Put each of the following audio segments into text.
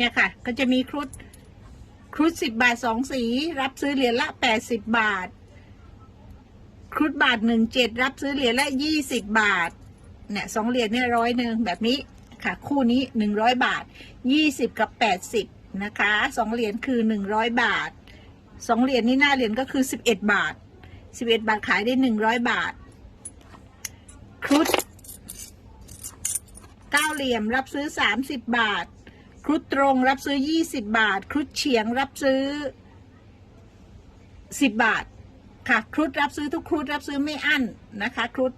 เนี่ยค่ะ ก็จะมีครุฑครุฑสิบบาทสองสี รับซื้อเหรียญละแปดสิบบาท ครุฑบาทหนึ่งเจ็ดรับซื้อเหรียญละยี่สิบบาท เนี่ยสองเหรียญเนี่ยร้อยหนึ่งแบบนี้ค่ะ คู่นี้หนึ่งร้อยบาทยี่สิบกับแปดสิบนะคะสองเหรียญคือหนึ่งร้อยบาทสองเหรียญนี่หน้าเหรียญก็คือสิบเอ็ดบาทสิบเอ็ดบาทขายได้หนึ่งร้อยบาท ครุฑเก้าเหลี่ยมรับซื้อสามสิบบาท ครุฑตรงรับซื้อยี่สิบบาท ครุฑเฉียงรับซื้อสิบบาท ค่ะ ครุฑรับซื้อทุกครุฑรับซื้อไม่อั้นนะคะ ครุฑ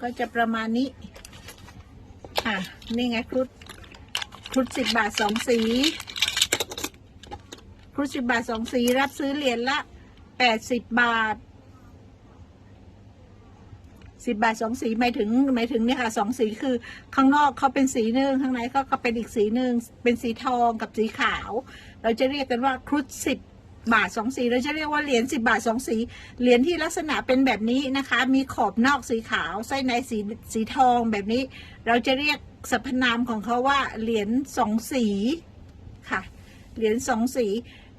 ก็จะประมาณนี้ อะ นี่ไงครุฑครุฑสิบบาทสองสี ครุฑสิบบาทสองสี รับซื้อเหรียญละแปดสิบบาท สิบบาทสองสีหมายถึงหมายถึงเนี่ยค่ะสองสีคือ ข้างนอกเขาเป็นสีหนึ่งข้างในก็ก็เป็นอีกสีหนึ่งเป็นสีทองกับสีขาว เราจะเรียกกันว่าครุฑสิบบาทสองสีเราจะเรียกว่าเหรียญสิบบาทสองสีเหรียญที่ลักษณะเป็นแบบนี้นะคะ มีขอบนอกสีขาวไส้ในสีสีทองแบบนี้ เราจะเรียกสรรพนามของเขาว่าเหรียญสองสีค่ะ เหรียญสองสี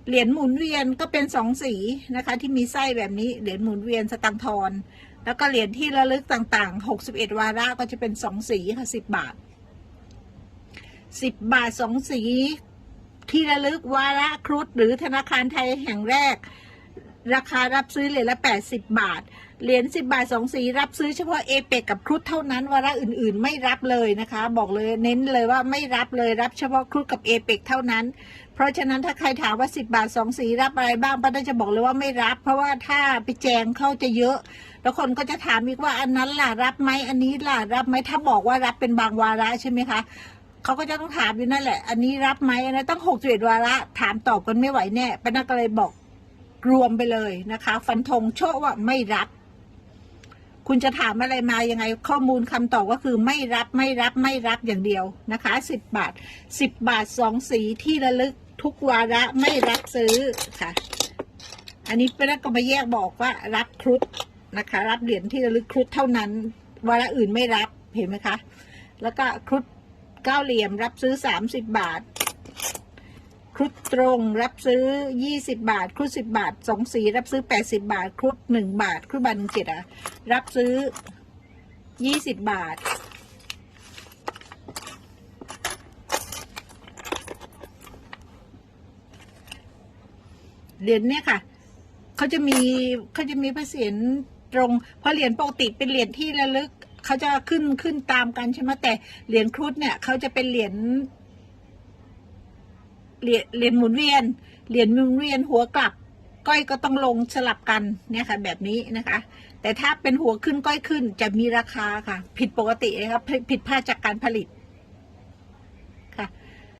เหรียญหมุนเวียนก็เป็นสองสีนะคะ ที่มีไส้แบบนี้เหรียญหมุนเวียนสตังทอน แล้วก็เหรียญที่ระลึกต่างๆ 61 วาระก็จะเป็นสองสีค่ะ10บาท10บาทสองสีที่ระลึกวาระครุฑหรือธนาคารไทยแห่งแรก ราคารับซื้อเหรียญละ 80 บาท เหรียญ10 บาทสองสี รับซื้อเฉพาะเอเปกกับครุฑเท่านั้น วาระอื่นๆ ไม่รับเลยนะคะ บอกเลยเน้นเลยว่าไม่รับเลยรับเฉพาะครุฑกับเอเปกเท่านั้น เพราะฉะนั้นถ้าใครถามว่า 10 บาทสองสีรับอะไรบ้างป้าจะบอกเลยว่าไม่รับ เพราะว่าถ้าไปแจงเข้าจะเยอะ แล้วคนก็จะถามอีกว่าอันนั้นล่ะรับไหมอันนี้ล่ะรับไหมถ้าบอกว่ารับเป็นบางวาระใช่ไหมคะเขาก็จะต้องถามอยู่นั่นแหละ อันนี้รับไหมอันนั้นต้องหกสิบเอ็ดวาระ ถามตอบกันไม่ไหวแน่ป้าก็เลยบอก รวมไปเลยนะคะ ฟันธงโชคว่าไม่รับคุณจะถามอะไรมายังไงข้อมูลคำตอบก็คือไม่รับไม่รับไม่รับอย่างเดียวนะคะสิบบาทสิบบาทสองสีที่ระลึกทุกวาระไม่รับซื้อค่ะ อันนี้ป้าก็มาแยกบอกว่ารับครุฑนะคะ รับเหรียญที่ระลึกครุฑเท่านั้น วาระอื่นไม่รับเห็นไหมคะ แล้วก็ครุฑเก้าเหลี่ยมรับซื้อสามสิบบาท ครุฑตรงรับซื้อยี่สิบาท ครุฑสิบบาทสองสีรับซื้อแปดสิบาท ครุฑหนึ่งบาท ครุฑบาทหนึ่งเจ็ดอะรับซื้อยี่สิบบาท เหรียญเนี่ยค่ะ เขาจะมีเขาจะมีพระเศียรตรง เพราะเหรียญปกติเป็นเหรียญที่ระลึก เขาจะขึ้นขึ้นตามกันใช่ไหมแต่เหรียญครุฑเนี่ยเขาจะเป็นเหรียญ เหรียญเหรียญหมุนเวียน เหรียญหมุนเวียนหัวกลับ ก้อยก็ต้องลงสลับกันเนี่ยค่ะแบบนี้นะคะ แต่ถ้าเป็นหัวขึ้นก้อยขึ้นจะมีราคาค่ะ ผิดปกติเลยครับผิดพลาดจากการผลิต